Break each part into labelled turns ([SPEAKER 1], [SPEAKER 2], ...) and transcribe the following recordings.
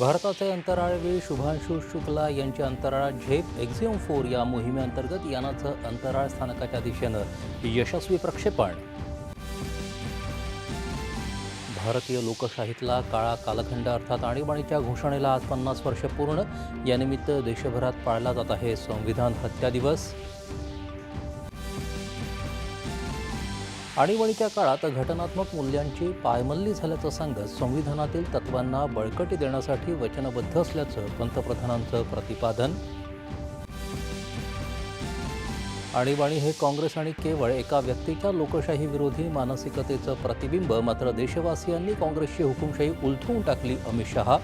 [SPEAKER 1] भारताचे अंतराळवीर शुभांशु शुक्ला यांच्या अंतराळात झेप एक्झिओम फोर या मोहिमेअंतर्गत यानाचं अंतराळ स्थानकाच्या दिशेनं यशस्वी प्रक्षेपण. भारतीय लोकशाहीतला काळा कालखंड अर्थात आणीबाणीच्या घोषणेला आज पन्नास वर्ष पूर्ण. यानिमित्त देशभरात पाळला जात आहे संविधान हत्या दिवस. आणीबाणीच्या काळात घटनात्मक मूल्यांची पायमल्ली झाल्याचं सांगत संविधानातील तत्वांना बळकटी देण्यासाठी वचनबद्ध असल्याचं पंतप्रधानांचं प्रतिपादन. आणीबाणी हे काँग्रेस आणि केवळ एका व्यक्तीच्या लोकशाही विरोधी मानसिकतेचं प्रतिबिंब मात्र देशवासियांनी काँग्रेसची हुकुमशाही उलथवून टाकली अमित शहा.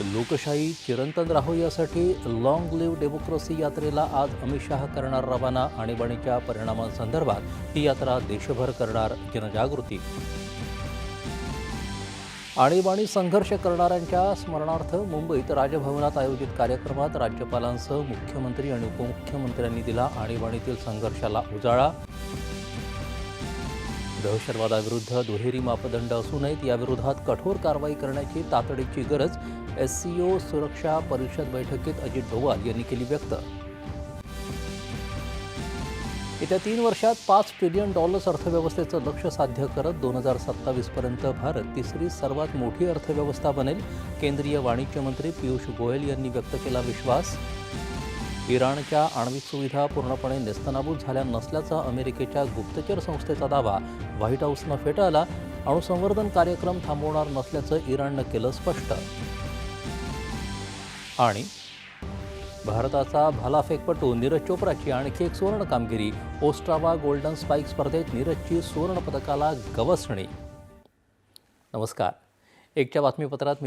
[SPEAKER 1] लोकशाही चिरंतन राहो यासाठी लाँग लिव्ह डेमोक्रेसी यात्रेला आज अमित शहा करणार रवाना. आणीबाणीच्या परिणामांसंदर्भात ही यात्रा देशभर करणार जनजागृती. आणीबाणी संघर्ष करणाऱ्यांच्या स्मरणार्थ मुंबईत राजभवनात आयोजित कार्यक्रमात राज्यपालांसह मुख्यमंत्री आणि उपमुख्यमंत्र्यांनी दिला आणीबाणीतील संघर्षाला उजाळा. दहशतवादाविरुद्ध दुहेरी मापदंड असू नयेत याविरोधात कठोर कारवाई करण्याची तातडीची गरज एससीओ सुरक्षा परिषद बैठकीत अजित डोवाल यांनी केली व्यक्त. येत्या तीन वर्षात पाच ट्रिलियन डॉलर्स अर्थव्यवस्थेचं लक्ष साध्य करत दोन हजार सत्तावीसपर्यंत भारत तिसरी सर्वात मोठी अर्थव्यवस्था बनेल केंद्रीय वाणिज्य मंत्री पियुष गोयल यांनी व्यक्त केला विश्वास. इराणच्या आण्विक सुविधा पूर्णपणे नेस्तनाबूत झाल्या नसल्याचा अमेरिकेच्या गुप्तचर संस्थेचा दावा व्हाईट हाऊसनं फेटाळला अणुसंवर्धन कार्यक्रम थांबवणार नसल्याचं इराणनं केलं स्पष्ट. आणि भारताचा भालाफेकपटू नीरज चोप्राची आणखी एक सुवर्ण कामगिरी ओस्ट्रावा गोल्डन स्पाईक स्पर्धेत नीरजची सुवर्ण पदकाला गवसणी. नमस्कार. एकच्या बातमीपत्रात मी